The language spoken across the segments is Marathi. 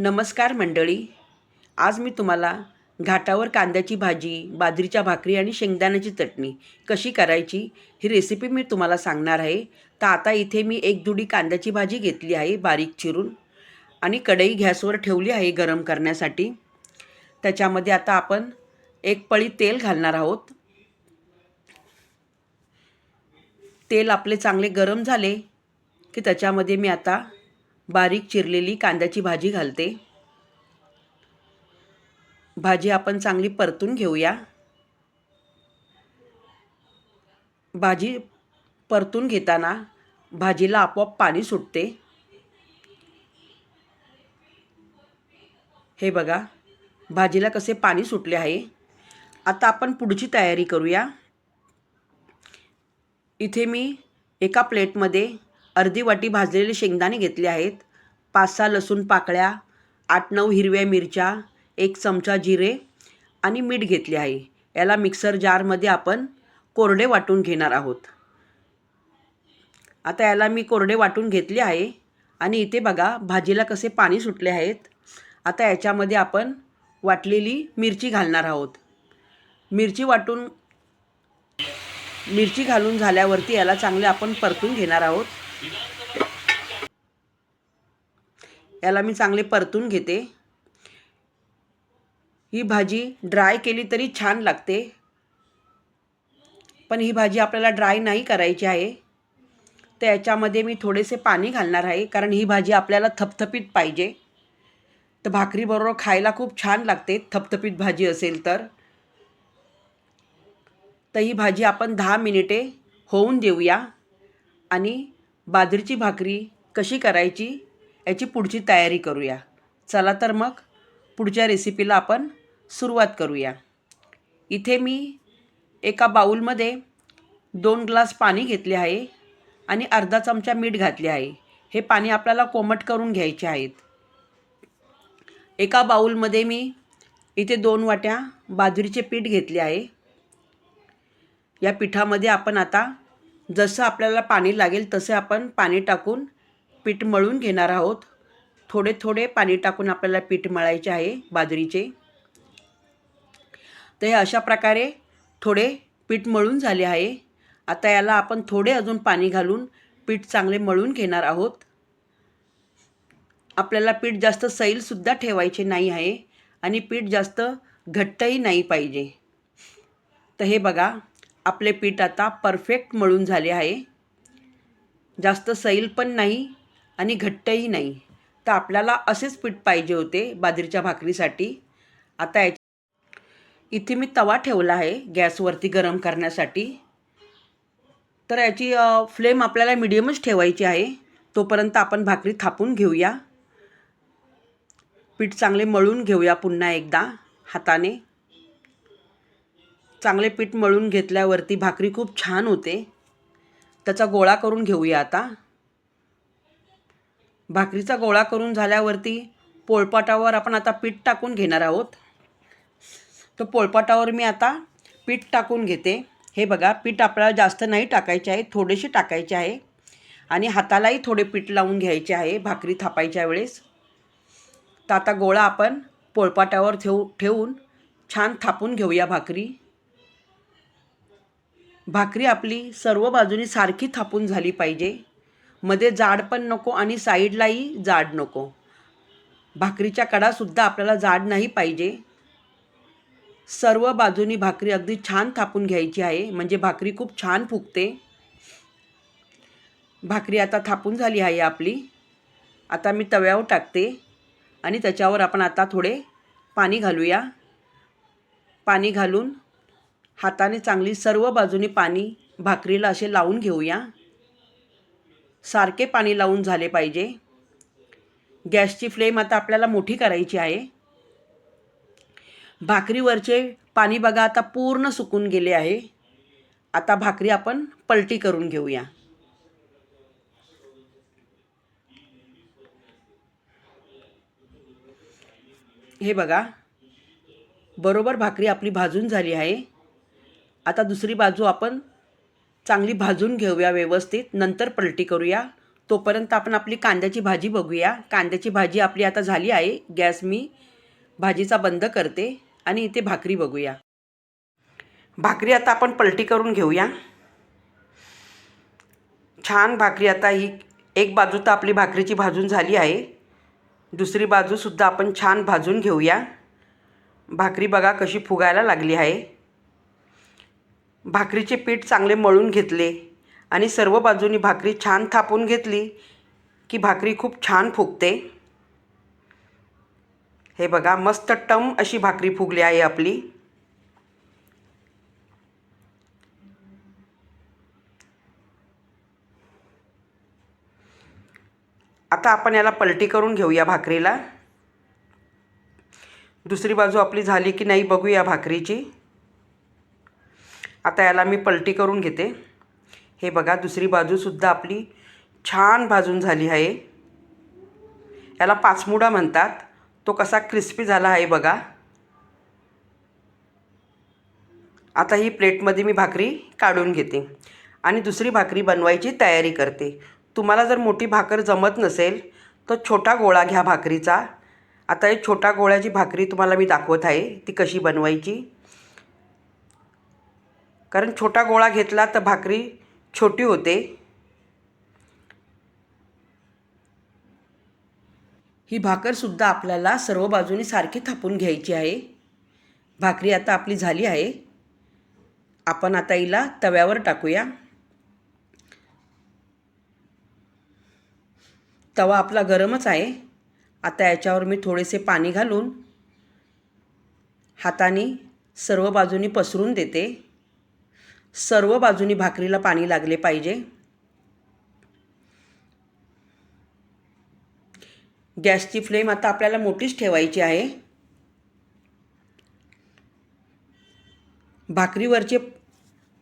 नमस्कार मंडळी. आज मी तुम्हाला घाटावर कांद्याची भाजी बाजरीच्या भाकरी आणि शेंगदाण्याची चटणी कशी करायची ही रेसिपी मी तुम्हाला सांगणार आहे. तर आता इथे मी एक जुडी कांद्याची भाजी घेतली आहे बारीक चिरून आणि कढई गॅसवर ठेवली आहे गरम करण्यासाठी. त्याच्यामध्ये आता आपण एक पळी तेल घालणार आहोत. तेल आपले चांगले गरम झाले की त्याच्यामध्ये मी आता बारीक चिरलेली कांद्याची भाजी घालते. भाजी आपण चांगली परतून घेऊया. भाजी परतून घेताना भाजीला आपोआप पाणी सुटते. हे बघा भाजीला कसे पाणी सुटले आहे. आता आपण पुढची तयारी करूया. इथे मी एका प्लेटमध्ये अर्धी वाटी भाजलेले शेंगदाणे घेतले आहेत. पाच सहा लसूण पाकळ्या आठ नऊ हिरव्या मिरच्या एक चमचा जिरे आणि मीठ घेतले आहे. याला मिक्सर जारमध्ये आपण कोरडे वाटून घेणार आहोत. आता याला मी कोरडे वाटून घेतले आहे आणि इथे बघा भाजीला कसे पाणी सुटले आहेत. आता याच्यामध्ये आपण वाटलेली मिरची घालणार आहोत. मिरची वाटून मिरची घालून झाल्यावरती याला चांगले आपण परतून घेणार आहोत. याला मी चांगले परतून घेते. ही भाजी ड्राय केली तरी छान लागते. पण ही भाजी आपल्याला ड्राय नाही करायची आहे. तर याच्यामध्ये मी थोडेसे पाणी घालणार आहे कारण ही भाजी आपल्याला थपथपीत पाहिजे. तर भाकरीबरोबर खायला खूप छान लागते थपथपीत भाजी असेल तर. तर ही भाजी आपण दहा मिनिटे होऊन देऊया. आणि बाजरीची भाकरी कशी करायची याची पुढची तयारी करूया. चला तर मग पुढच्या रेसिपीला आपण सुरुवात करूया. इथे मी एका बाऊलमध्ये दोन ग्लास पाणी घेतले आहे आणि अर्धा चमचा मीठ घातले आहे. हे पाणी आपल्याला कोमट करून घ्यायचे आहेत. एका बाऊलमध्ये मी इथे दोन वाट्या बाजरीचे पीठ घेतले आहे. या पिठामध्ये आपण आता जसं आपल्याला पाणी लागेल तसे आपण पाणी टाकून पीठ मळून घेणार आहोत. थोडे थोडे पाणी टाकून आपल्याला पीठ मळायचे आहे बाजरीचे. तर हे अशा प्रकारे थोडे पीठ मळून झाले आहे. आता याला आपण थोडे अजून पाणी घालून पीठ चांगले मळून घेणार आहोत. आपल्याला पीठ जास्त सैलसुद्धा ठेवायचे नाही आहे आणि पीठ जास्त घट्टही नाही पाहिजे. तर हे बघा आपले पीठ आता परफेक्ट मळून झाले आहे. जास्त सैल पण नाही आणि घट्टही नाही. तर आपल्याला असेच पीठ पाहिजे होते बाजरीच्या भाकरीसाठी. आता या इथे मी तवा ठेवला आहे गॅसवरती गरम करण्यासाठी. तर याची फ्लेम आपल्याला मिडियमच ठेवायची आहे. तोपर्यंत आपण भाकरी थापून घेऊया. पीठ चांगले मळून घेऊया पुन्हा एकदा हाताने. चांगले पीठ मळून घेतल्यावरती भाकरी खूप छान होते. त्याचा गोळा करून घेऊया आता. भाकरीचा गोळा करून झाल्यावरती पोळपाटावर आपण आता पीठ टाकून घेणार आहोत. तर पोळपाटावर मी आता पीठ टाकून घेते. हे बघा पीठ आपल्याला जास्त नाही टाकायचे आहे थोडेसे टाकायचे आहे. आणि हातालाही थोडे पीठ लावून घ्यायचे आहे भाकरी थापायच्या वेळेस. तर आता गोळा आपण पोळपाटावर ठेवू ठेवून छान थापून घेऊया भाकरी. भाकरी आपली सर्व बाजूनी सारखी थापून झाली पाहिजे. मध्ये जाड पण नको आणि साईडलाही जाड नको. भाकरीच्या कडासुद्धा आपल्याला जाड नाही पाहिजे. सर्व बाजूनी भाकरी अगदी छान थापून घ्यायची आहे. म्हणजे भाकरी खूप छान फुगते. भाकरी आता थापून झाली आहे आपली. आता मी तव्यावर टाकते आणि त्याच्यावर आपण आता थोडे पाणी घालूया. पाणी घालून हाताने चांगली सर्व बाजूनी पाणी भाकरीला असे लावून घेऊया. सारखे पाणी लावून झाले पाहिजे. गॅसची फ्लेम आता आपल्याला मोठी करायची आहे. भाकरीवरचे पाणी बघा आता पूर्ण सुकून गेले आहे. आता भाकरी आपण पलटी करून घेऊया. हे बघा बरोबर भाकरी आपली भाजून झाली आहे. आता दुसरी बाजू आपण चांगली भाजून घेऊया व्यवस्थित. नंतर पलटी करूया. तोपर्यंत आपण आपली कांद्याची भाजी बघूया. कांद्याची भाजी आपली आता झाली आहे. गॅस मी भाजीचा बंद करते आणि इथे भाकरी बघूया. भाकरी आता आपण पलटी करून घेऊया. छान भाकरी आता ही एक बाजू तर आपली भाकरीची भाजून झाली आहे. दुसरी बाजूसुद्धा आपण छान भाजून घेऊया. भाकरी बघा कशी फुगायला लागली आहे. भाकरीचे पीठ चांगले मळून घेतले आणि सर्व बाजूनी भाकरी छान थापून घेतली की भाकरी खूप छान फुगते. हे बघा मस्त टम अशी भाकरी फुगली आहे आपली. आता आपण याला पलटी करून घेऊया भाकरीला. दुसरी बाजू आपली झाली की नाही बघूया भाकरीची. आता याला मी पलटी करून घेते. हे बघा दुसरी बाजूसुद्धा आपली छान भाजून झाली आहे. याला पाचमुडा म्हणतात. तो कसा क्रिस्पी झाला आहे बघा. आता ही प्लेटमध्ये मी भाकरी काढून घेते. आणि दुसरी भाकरी बनवायची तयारी करते. तुम्हाला जर मोठी भाकर जमत नसेल तर छोटा गोळा घ्या भाकरीचा. आता हे छोटा गोळ्याची भाकरी तुम्हाला मी दाखवत आहे ती कशी बनवायची. कारण छोटा गोळा घेतला तर भाकरी छोटी होते. ही भाकरसुद्धा आपल्याला सर्व बाजूनी सारखी थापून घ्यायची आहे. भाकरी आता आपली झाली आहे. आपण आता हिला तव्यावर टाकूया. तवा आपला गरमच आहे. आता याच्यावर मी थोडेसे पाणी घालून हाताने सर्व बाजूनी पसरून देते. सर्व बाजूनी भाकरीला पाणी लागले पाहिजे. गॅसची फ्लेम आता आपल्याला मोठीच ठेवायची आहे. भाकरीवरचे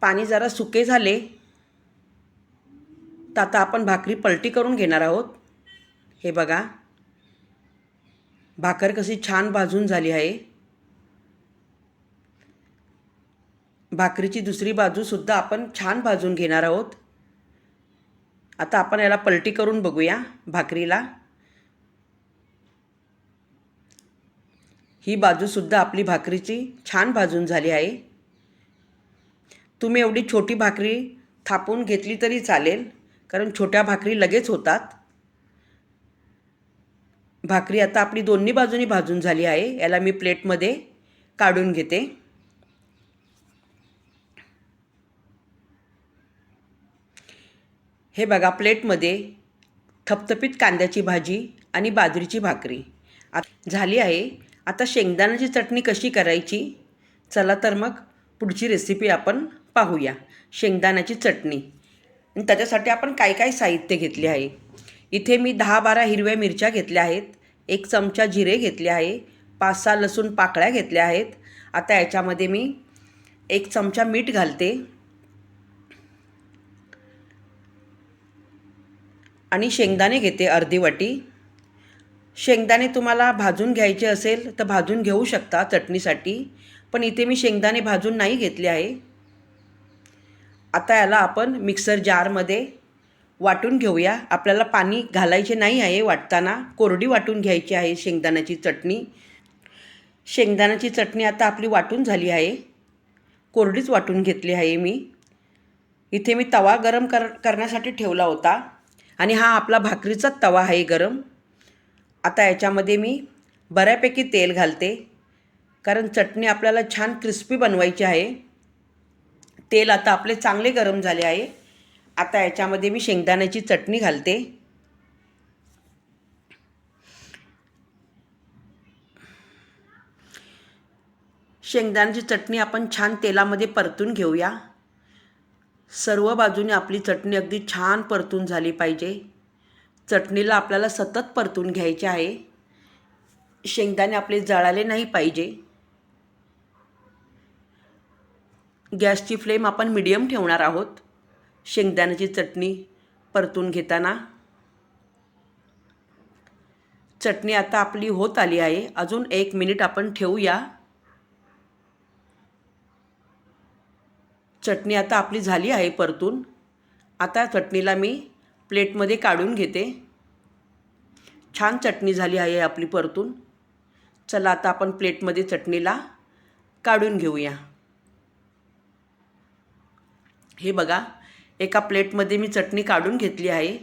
पाणी जरा सुके झाले. तर आता आपण भाकरी पलटी करून घेणार आहोत. हे बघा. भाकर कशी छान भाजून झाली आहे. भाकरीची दुसरी बाजूसुद्धा आपण छान भाजून घेणार आहोत. आता आपण याला पलटी करून बघूया भाकरीला. ही बाजूसुद्धा आपली भाकरीची छान भाजून झाली आहे. तुम्ही एवढी छोटी भाकरी थापून घेतली तरी चालेल कारण छोट्या भाकरी लगेच होतात. भाकरी आता आपली दोन्ही बाजूनी भाजून झाली आहे. याला मी प्लेटमध्ये काढून घेते. हे बघा प्लेटमध्ये थपथपीत कांद्याची भाजी आणि बाजरीची भाकरी. आ झाली आहे. आता शेंगदाण्याची चटणी कशी करायची? चला तर मग पुढची रेसिपी आपण पाहूया. शेंगदाण्याची चटणी. आणि त्याच्यासाठी आपण काय काय साहित्य घेतले आहे? इथे मी दहा बारा हिरव्या मिरच्या घेतल्या आहेत. एक चमचा जिरे घेतले आहे. पाच सहा लसूण पाकळ्या घेतल्या आहेत. आता याच्यामध्ये मी एक चमचा मीठ घालते. आणि शेंगदाणे घेते अर्धी वाटी. शेंगदाणे तुम्हाला भाजून घ्यायचे असेल तर भाजून घेऊ शकता चटणीसाठी पण इथे मी शेंगदाणे भाजून नाही घेतले आहे. आता याला आपण मिक्सर जारमध्ये वाटून घेऊया. आपल्याला पाणी घालायचे नाही आहे वाटताना. कोरडी वाटून घ्यायची आहे शेंगदाण्याची चटणी. शेंगदाण्याची चटणी आता आपली वाटून झाली आहे. कोरडीच वाटून घेतली आहे मी. इथे मी तवा गरम कर करण्यासाठी ठेवला होता. आणि हा आपला भाकरीचा तवा आहे गरम. आता याच्यामध्ये मी बऱ्यापैकी तेल घालते. कारण चटणी आपल्याला छान क्रिस्पी बनवायची आहे. तेल आता आपले चांगले गरम झाले आहे. आता याच्यामध्ये मी शेंगदाण्याची चटणी घालते. शेंगदाण्याची चटणी आपण छान तेलामध्ये परतून घेऊया. सर्व बाजूने आपली चटणी अगदी छान परतून झाली पाहिजे. चटणीला आपल्याला सतत परतून घ्यायचे आहे. शेंगदाणे आपले जळाले नाही पाहिजे. गॅसची फ्लेम आपण मिडियम ठेवणार आहोत. शेंगदाण्याची चटणी परतून घेताना. चटणी आता आपली होत आली आहे. अजून एक मिनिट आपण ठेवूया. चटणी आता आपली झाली आहे परतून. आता चटणीला मी प्लेटमध्ये काढून घेते. छान चटणी झाली आहे आपली परतून. चला आता आपण प्लेटमध्ये चटणीला काढून घेऊया. हे बघा एका प्लेटमध्ये मी चटणी काढून घेतली आहे.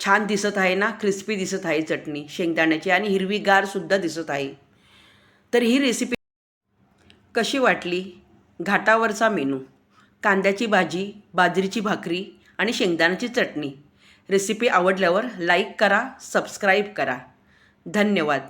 छान दिसत आहे ना क्रिस्पी दिसत आहे चटणी शेंगदाण्याची आणि हिरवीगारसुद्धा दिसत आहे. तर ही रेसिपी कशी वाटली? घाटावरचा मेनू कांद्याची भाजी बाजरीची भाकरी आणि शेंगदाण्याची चटणी. रेसिपी आवडल्यावर लाईक करा सबस्क्राईब करा. धन्यवाद.